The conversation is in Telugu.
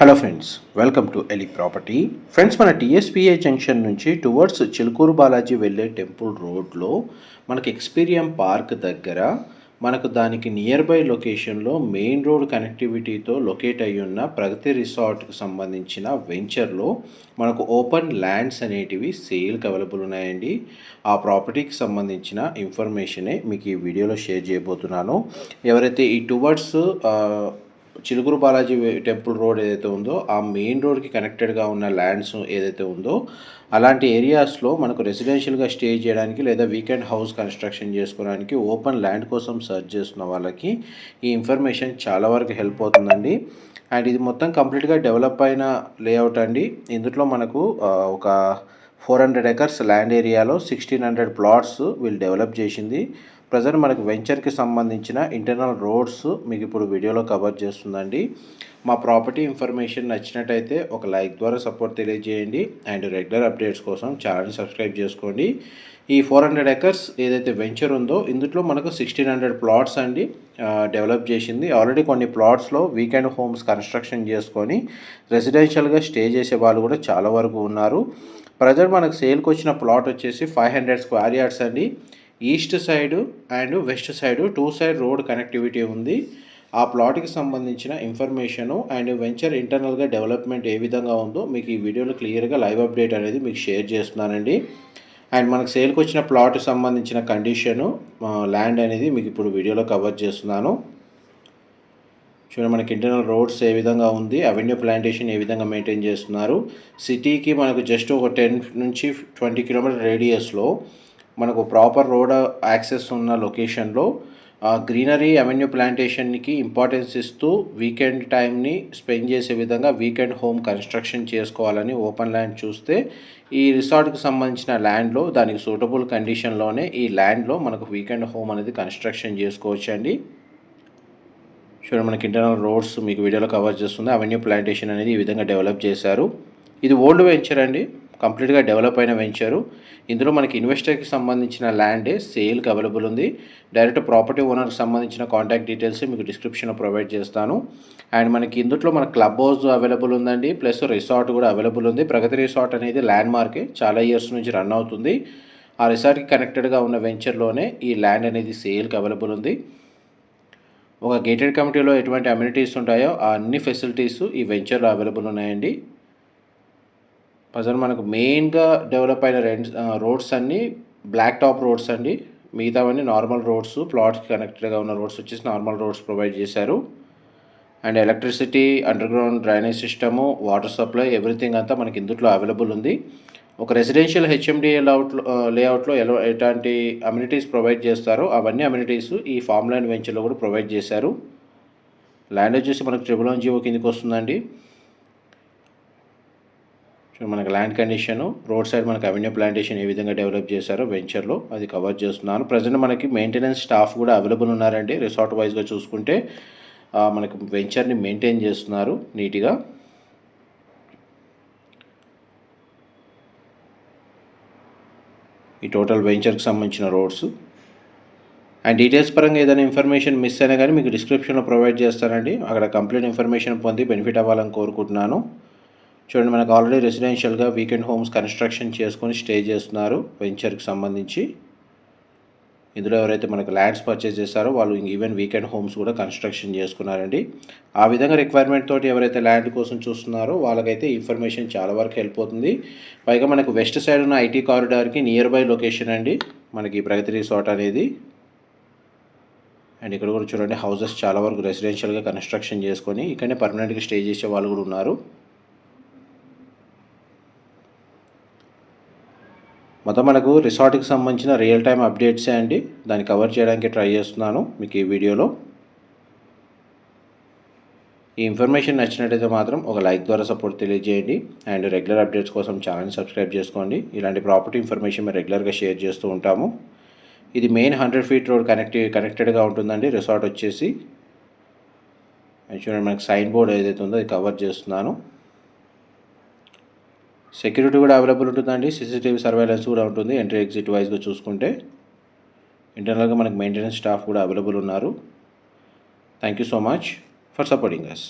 హలో ఫ్రెండ్స్ వెల్కమ్ టు ఎలి ప్రాపర్టీ ఫ్రెండ్స్ మన టీఎస్పీఏ జంక్షన్ నుంచి టువర్డ్స్ చిలుకూరు బాలాజీ వెళ్ళే టెంపుల్ రోడ్లో మనకి ఎక్స్పీరియం పార్క్ దగ్గర మనకు దానికి నియర్ బై లొకేషన్లో మెయిన్ రోడ్ కనెక్టివిటీతో లొకేట్ అయి ఉన్న ప్రగతి రిసార్ట్కి సంబంధించిన వెంచర్లో మనకు ఓపెన్ ల్యాండ్స్ అనేటివి సేల్కి అవైలబుల్ ఉన్నాయండి. ఆ ప్రాపర్టీకి సంబంధించిన ఇన్ఫర్మేషనే మీకు ఈ వీడియోలో షేర్ చేయబోతున్నాను. ఎవరైతే ఈ towards Chilkur Balaji temple road ఏదైతే ఉందో ఆ మెయిన్ రోడ్కి కనెక్టెడ్గా ఉన్న ల్యాండ్స్ ఏదైతే ఉందో అలాంటి ఏరియాస్లో మనకు రెసిడెన్షియల్గా స్టే చేయడానికి లేదా వీకెండ్ హౌస్ కన్స్ట్రక్షన్ చేసుకోవడానికి ఓపెన్ ల్యాండ్ కోసం సెర్చ్ చేస్తున్న వాళ్ళకి ఈ ఇన్ఫర్మేషన్ చాలా వరకు హెల్ప్ అవుతుందండి. అండ్ ఇది మొత్తం కంప్లీట్గా డెవలప్ అయిన లేఅవుట్ అండి. ఇందులో మనకు ఒక ఫోర్ హండ్రెడ్ ఎకర్స్ ల్యాండ్ ఏరియాలో సిక్స్టీన్ హండ్రెడ్ ప్లాట్స్ వీళ్ళు డెవలప్ చేసింది. ప్రజెంట్ మనకు వెంచర్కి సంబంధించిన ఇంటర్నల్ రోడ్స్ మీకు ఇప్పుడు వీడియోలో కవర్ చేస్తుందండి. మా ప్రాపర్టీ ఇన్ఫర్మేషన్ నచ్చినట్టయితే ఒక లైక్ ద్వారా సపోర్ట్ తెలియజేయండి. అండ్ రెగ్యులర్ అప్డేట్స్ కోసం ఛానల్ని సబ్స్క్రైబ్ చేసుకోండి. ఈ ఫోర్ హండ్రెడ్ ఎకర్స్ ఏదైతే వెంచర్ ఉందో ఇందులో మనకు సిక్స్టీన్ హండ్రెడ్ ప్లాట్స్ అండి డెవలప్ చేసింది. ఆల్రెడీ కొన్ని ప్లాట్స్లో వీకెండ్ హోమ్స్ కన్స్ట్రక్షన్ చేసుకొని రెసిడెన్షియల్గా స్టే చేసే వాళ్ళు కూడా చాలా వరకు ఉన్నారు. ప్రజెంట్ మనకు సేల్కి వచ్చిన ప్లాట్ వచ్చేసి ఫైవ్ హండ్రెడ్ స్క్వేర్ యార్డ్స్ అండి. East side and west side two side road connectivity ఉంది. ఆ ప్లాట్కి సంబంధించిన ఇన్ఫర్మేషను అండ్ వెంచర్ ఇంటర్నల్గా డెవలప్మెంట్ ఏ విధంగా ఉందో మీకు ఈ వీడియోలో క్లియర్గా లైవ్ అప్డేట్ అనేది మీకు షేర్ చేస్తున్నానండి. అండ్ మనకు సేల్కి వచ్చిన ప్లాట్ సంబంధించిన కండిషను ల్యాండ్ అనేది మీకు ఇప్పుడు వీడియోలో కవర్ చేస్తున్నాను. చూడండి మనకి ఇంటర్నల్ రోడ్స్ ఏ విధంగా ఉంది అవెన్యూ ప్లాంటేషన్ ఏ విధంగా మెయింటైన్ చేస్తున్నారు. సిటీకి మనకు జస్ట్ ఒక టెన్ నుంచి ట్వంటీ కిలోమీటర్ రేడియస్లో మనకు ప్రాపర్ రోడ్ యాక్సెస్ ఉన్న లొకేషన్లో గ్రీనరీ అవెన్యూ ప్లాంటేషన్కి ఇంపార్టెన్స్ ఇస్తూ వీకెండ్ టైంని స్పెండ్ చేసే విధంగా వీకెండ్ హోమ్ కన్స్ట్రక్షన్ చేసుకోవాలని ఓపెన్ ల్యాండ్ చూస్తే ఈ రిసార్ట్కి సంబంధించిన ల్యాండ్లో దానికి సూటబుల్ కండిషన్లోనే ఈ ల్యాండ్లో మనకు వీకెండ్ హోమ్ అనేది కన్స్ట్రక్షన్ చేసుకోవచ్చండి. చూడండి మనకి ఇంటర్నల్ రోడ్స్ మీకు వీడియోలో కవర్ చేస్తుంది అవెన్యూ ప్లాంటేషన్ అనేది ఈ విధంగా డెవలప్ చేశారు. ఇది ఓల్డ్ వెంచర్ అండి. కంప్లీట్గా డెవలప్ అయిన వెంచరు. ఇందులో మనకి ఇన్వెస్టర్కి సంబంధించిన ల్యాండే సేల్కి అవైలబుల్ ఉంది. డైరెక్ట్ ప్రాపర్టీ ఓనర్కి సంబంధించిన కాంటాక్ట్ డీటెయిల్స్ మీకు డిస్క్రిప్షన్లో ప్రొవైడ్ చేస్తాను. అండ్ మనకి ఇందులో మన క్లబ్ హౌస్ అవైలబుల్ ఉందండి. ప్లస్ రిసార్ట్ కూడా అవైలబుల్ ఉంది. ప్రగతి రిసార్ట్ అనేది ల్యాండ్ మార్కే చాలా ఇయర్స్ నుంచి రన్ అవుతుంది. ఆ రిసార్ట్కి కనెక్టెడ్గా ఉన్న వెంచర్లోనే ఈ ల్యాండ్ అనేది సేల్కి అవైలబుల్ ఉంది. ఒక గేటెడ్ కమిటీలో ఎటువంటి అమ్యూనిటీస్ ఉంటాయో ఆ అన్ని ఫెసిలిటీస్ ఈ వెంచర్లో అవైలబుల్ ఉన్నాయండి. ప్రజెంట్ మనకు మెయిన్గా డెవలప్ అయిన రెండు రోడ్స్ అన్నీ బ్లాక్ టాప్ రోడ్స్ అండి. మిగతావన్నీ నార్మల్ రోడ్స్ ప్లాట్స్కి కనెక్టెడ్గా ఉన్న రోడ్స్ వచ్చేసి నార్మల్ రోడ్స్ ప్రొవైడ్ చేశారు. And electricity under ground drainage system water supply everything అంతా మనకి ఇందులో అవైలబుల్ ఉంది. ఒక రెసిడెన్షియల్ హెచ్ఎండి లేఅవుట్లో లేఅవుట్లో ఎలా ఎలాంటి అమ్యూనిటీస్ ప్రొవైడ్ చేస్తారో అవన్నీ అమ్యూనిటీస్ ఈ ఫామ్ ల్యాండ్ వెంచర్లో కూడా ప్రొవైడ్ చేశారు. ల్యాండ్ వచ్చేసి మనకు ట్రిబుల్ వన్ జీవో కిందకి వస్తుందండి. మనకి ల్యాండ్ కండిషను రోడ్ సైడ్ మనకి అవెన్యూ ప్లాంటేషన్ ఏ విధంగా డెవలప్ చేశారో వెంచర్లో అది కవర్ చేస్తున్నాను. ప్రజెంట్ మనకి మెయింటెనెన్స్ స్టాఫ్ కూడా అవైలబుల్ ఉన్నారండి. రిసార్ట్ వైజ్గా చూసుకుంటే మనకు మనకి వెంచర్ని మెయింటైన్ చేస్తున్నారు నీట్గా. ఈ టోటల్ వెంచర్కి సంబంధించిన రోడ్స్ అండ్ డీటెయిల్స్ పరంగా ఏదైనా ఇన్ఫర్మేషన్ మిస్ అయినా కానీ మీకు డిస్క్రిప్షన్లో ప్రొవైడ్ చేస్తానండి. అక్కడ కంప్లీట్ ఇన్ఫర్మేషన్ పొంది బెనిఫిట్ అవ్వాలని కోరుకుంటున్నాను. చూడండి మనకు ఆల్రెడీ రెసిడెన్షియల్గా వీకెండ్ హోమ్స్ కన్స్ట్రక్షన్ చేసుకొని స్టే చేస్తున్నారు వెంచర్కి సంబంధించి. ఇందులో ఎవరైతే మనకు ల్యాండ్స్ పర్చేస్ చేస్తారో వాళ్ళు ఈవెన్ వీకెండ్ హోమ్స్ కూడా కన్స్ట్రక్షన్ చేసుకున్నారండి. ఆ విధంగా రిక్వైర్మెంట్ తోటి ఎవరైతే ల్యాండ్ కోసం చూస్తున్నారో వాళ్ళకైతే ఇన్ఫర్మేషన్ చాలా వరకు హెల్ప్ అవుతుంది. పైగా మనకు వెస్ట్ సైడ్ ఉన్న ఐటీ కారిడార్కి నియర్ బై లొకేషన్ అండి. మనకి ఈ ప్రగతి రిసార్ట్ అనేది. అండ్ ఇక్కడ కూడా చూడండి హౌసెస్ చాలా వరకు రెసిడెన్షియల్గా కన్స్ట్రక్షన్ చేసుకొని ఇక్కడనే పర్మనెంట్గా స్టే చేసే వాళ్ళు కూడా ఉన్నారు. మొత్తం మనకు రిసార్ట్కి సంబంధించిన రియల్ టైం అప్డేట్సే అండి. దాన్ని కవర్ చేయడానికి ట్రై చేస్తున్నాను మీకు ఈ వీడియోలో. ఈ ఇన్ఫర్మేషన్ నచ్చినట్టయితే మాత్రం ఒక లైక్ ద్వారా సపోర్ట్ తెలియజేయండి. అండ్ రెగ్యులర్ అప్డేట్స్ కోసం ఛానల్ సబ్స్క్రైబ్ చేసుకోండి. ఇలాంటి ప్రాపర్టీ ఇన్ఫర్మేషన్ మేము రెగ్యులర్గా షేర్ చేస్తూ ఉంటాము. ఇది main hundred feet road connect కనెక్టెడ్గా ఉంటుందండి. రిసార్ట్ వచ్చేసి. అది చూడండి మనకి సైన్ బోర్డ్ ఏదైతే ఉందో అది కవర్ చేస్తున్నాను. సెక్యూరిటీ కూడా అవైలబుల్ ఉంటుందండి. సీసీటీవీ సర్వేలెన్స్ కూడా ఉంటుంది. ఎంట్రీ ఎగ్జిట్ వైజ్గా చూసుకుంటే. ఇంటర్నల్గా మనకు మెయింటెనెన్స్ స్టాఫ్ కూడా అవైలబుల్ ఉన్నారు. Thank you so much for supporting us